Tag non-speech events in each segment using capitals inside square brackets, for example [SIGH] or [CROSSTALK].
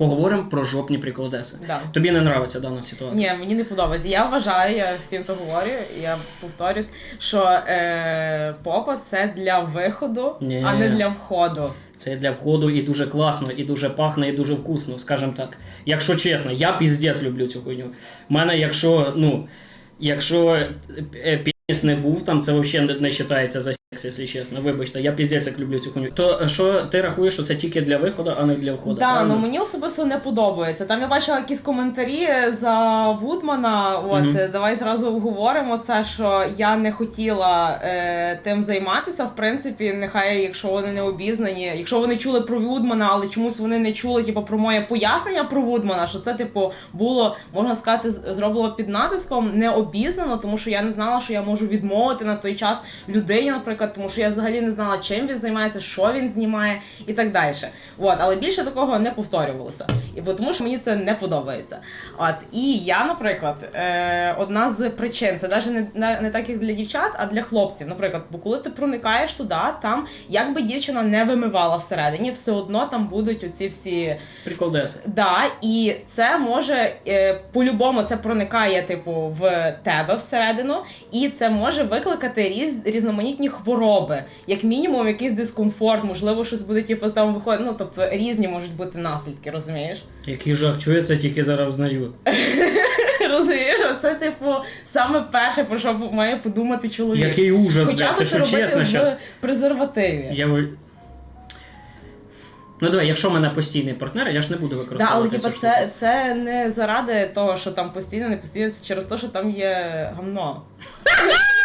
Поговоримо про жопні приколдеси. Да. Тобі не нравиться дана ситуація? Ні, мені не подобається. Я вважаю, я всім то говорю, я повторюсь, що е, попа це для виходу, Ні. а не для входу. Це для входу і дуже класно, і дуже пахне, і дуже вкусно, скажімо так. Якщо чесно, я піздець люблю цю хуйню. У мене, якщо, ну, якщо е, пініс не був, там це взагалі не, вважається за якщо чесно. Вибачте, я піздець як люблю цю хуйню. То що ти рахуєш, що це тільки для виходу, а не для входу? Да, правильно? ну мені особисто не подобається. Там я бачила якісь коментарі за Вудмана. От е, давай зразу обговоримо це, що я не хотіла е, тим займатися. В принципі, нехай, якщо вони не обізнані, якщо вони чули про Вудмана, але чомусь вони не чули, типу, про моє пояснення про Вудмана, що це, типу, було можна сказати, зроблено під натиском, не обізнано, тому що я не знала, що я можу відмовити на той час людині, наприклад, тому що я взагалі не знала, чим він займається, що він знімає і так далі. От, але більше такого не повторювалося. І бо тому що мені це не подобається. От і я, наприклад, е, одна з причин, це навіть не, не, не так як для дівчат, а для хлопців. Наприклад, бо коли ти проникаєш туди, там як би дівчина не вимивала всередині, все одно там будуть оці всі Приколдеси. Да, і це може е, по-любому це проникає, типу, в тебе всередину, і це може викликати різ, різноманітні хвороби, як мінімум, якийсь дискомфорт, можливо, щось буде типу там виходити. Ну тобто різні можуть бути наслідки, розумієш? [LAUGHS] Який жах чується, тільки зараз взнаю. Розумієш, це типу саме перше, про що має подумати чоловік. Який ужас, Хоча ти що чесно в зараз? презервативі. Я... Ну давай, якщо в мене постійний партнер, я ж не буду Да, використовувати але цю це, це не заради того, що там постійно, не постійно, це через те, що там є гамно. [LAUGHS]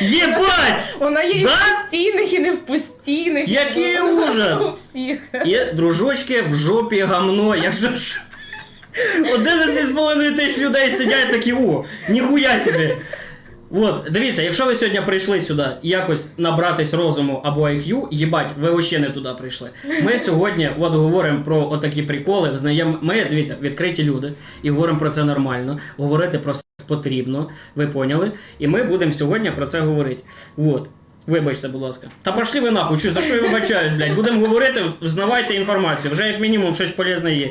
Єбать! Вона є і Да? в постійних, і не в постійних. Який Ну, ужас! У всіх. Є дружочки в жопі гамно. Я ж ж- 11,5 тисяч людей сидять такі, о, ніхуя собі. От, дивіться, якщо ви сьогодні прийшли сюди якось набратись розуму або IQ, їбать, ви ще не туди прийшли. Ми сьогодні от говоримо про отакі приколи, взнаємо. Ми, дивіться, відкриті люди і говоримо про це нормально. Говорити про потрібно, ви поняли? І ми будемо сьогодні про це говорити. От. Вибачте, будь ласка. Та пошли ви нахуй, чи за що я вибачаюсь, блядь? Будемо говорити, взнавайте інформацію. Вже як мінімум щось полезне є.